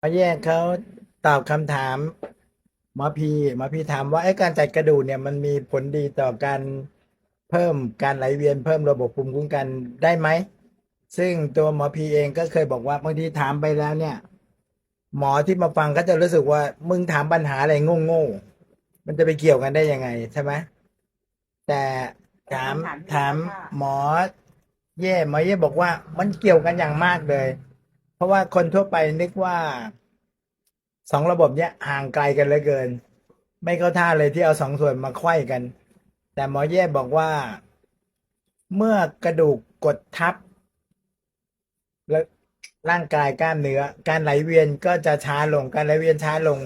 หมอแยกเขาตอบคำถามหมอพีหมอพีถามว่าไอ้การจัดกระดูกเนี่ยมันมีผลดีต่อการเพิ่มการไหลเวียนเพิ่มระบบภูมิคุ้มกันได้ไหม ซึ่งตัวหมอพีเองก็เคยบอกว่าบางทีถามไปแล้วเนี่ย หมอที่มาฟังก็จะรู้สึกว่ามึงถามปัญหาอะไรโง่ๆมันจะไปเกี่ยวกันได้ยังไงใช่ไหมแต่ถามถามหมอเย่หมอเย่บอกว่ามันเกี่ยวกันอย่างมากเลย เพราะว่าคนทั่วไปนึกว่าสองระบบเนี้ยห่างไกลกันเหลือเกิน ไม่เข้าท่าเลยที่เอาสองส่วนมาไขว้กัน แต่หมอเย่บอกว่า เมื่อกระดูกกดทับ แล้วร่างกายกล้ามเนื้อ การไหลเวียนก็จะช้าลงการไหลเวียนช้าลง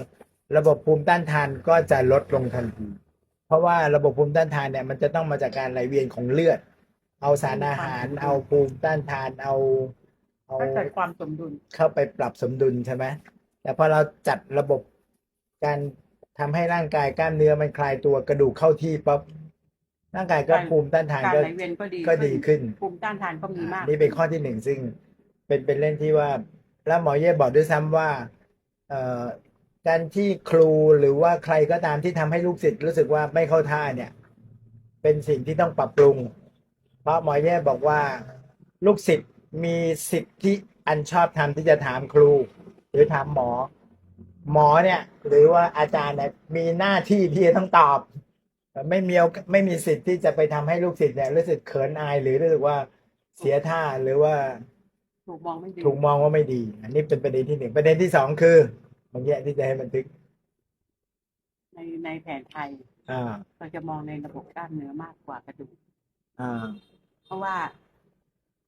ระบบภูมิต้านทานก็จะลดลงทันทีเพราะว่าระบบภูมิต้านทานเนี่ย มันจะต้องมาจากการไหลเวียนของเลือด เอาสารอาหาร เอาภูมิต้านทานเอา เอาถ้าเกิดความสมดุล เข้าไปปรับสมดุลใช่ไหมแต่พอเราจัดระบบการทำให้ร่างกายกล้ามเนื้อมันคลายตัวกระดูกเข้าที่ปั๊บร่างกายก็การภูมิต้านทานการก็ ไหลเวียนก็ดีก็ดีขึ้น ภูมิต้านทานก็มีมาก นี่เป็นข้อที่หนึ่งซึ่งเป็นเป็นเรื่องที่ว่า แล้วหมอเย่บอกด้วยซ้ำว่าเอ่อการที่ครูหรือว่าใครก็ตามที่ทำให้ลูกศิษย์รู้สึกว่าไม่เข้าท่าเนี่ย เป็นสิ่งที่ต้องปรับปรุง เพราะหมอเย่บอกว่าลูกศิษย์ มีสิทธิอันชอบธรรมที่จะถามครู หรือถามหมอ หมอเนี่ย หรือว่าอาจารย์เนี่ยมีหน้าที่ที่จะต้องตอบ ไม่มีโอกไม่มีสิทธิ์ที่จะไปทำให้ลูกศิษย์เนี่ยรู้สึกเขินอาย หรือรู้สึกว่าเสียท่าหรือว่า ถูกมองไม่ดีถูกมองว่าไม่ดี อันนี้เป็นประเด็นที่หนึ่งประเด็นที่สองคือเมื่อกี้ที่จะให้บันทึก ในในแผนไทยอ่าเราจะมองในระบบกล้ามเนื้อมากกว่ากระดูกอ่าเพราะว่า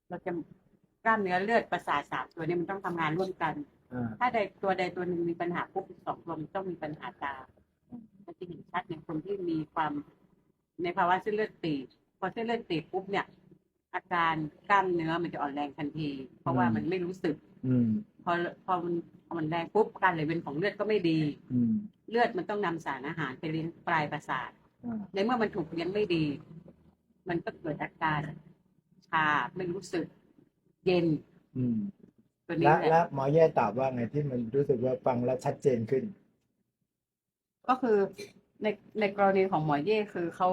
เราจะ กล้ามเนื้อเลือดประสาทสามตัวเนี้มันต้องทำงานร่วมกัน อ่าถ้าใดตัวใดตัวหนึ่งมีปัญหาปุ๊บอีกสองตัวมันต้องมีปัญหาตามมันจะเห็นชัดในคนที่มีความในภาวะเส้นเลือดตีบพอเส้นเลือดตีบปุ๊บเนี่ย อาการกล้ามเนื้อมันจะอ่อนแรงทันที เพราะว่ามันไม่รู้สึก อืมพอพอมันพอมันแรงปุ๊บการไหลเวียนของเลือดก็ไม่ดี อืมเลือดมันต้องนำสารอาหารไปเลี้ยงปลายประสาท อ่าในเมื่อมันถูกเลี้ยงไม่ดี มันก็เกิดอาการชาไม่รู้สึก เย็นอืมตัวนี้แล้วแหละแล้วหมอแย่ตอบว่าไงที่มันรู้สึกว่าฟังแล้วชัดเจนขึ้น ก็คือในในกรณีของหมอเย่คือเขา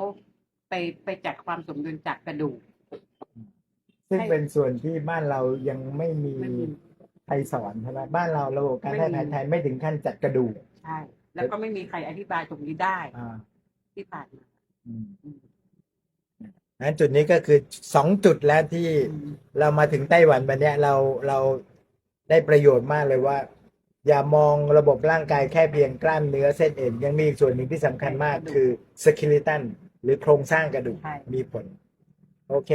ไปไปจัดความสมดุลจากกระดูก ซึ่งให้ เป็นส่วนที่บ้านเรายังไม่มีไม่มี ใครสอนใช่ไหมบ้านเราระบบการแพทย์แผนไทยไม่ถึงขั้นจัดกระดูกใช่ แล้วก็ไม่มีใครอธิบายตรงนี้ได้อ่าที่ผ่านมาอืม อืม นั้นจุดนี้ก็คือสองจุดแล้วที่อืมเรามาถึงไต้หวันวันเนี้ยเราเราได้ประโยชน์มากเลยว่า อย่ามองระบบร่างกายแค่เพียงกล้ามเนื้อเส้นเอ็นยังมีอีกส่วนหนึ่งที่สำคัญมากคือสกิลิตันหรือโครงสร้างกระดูกใช่มีผล โอเค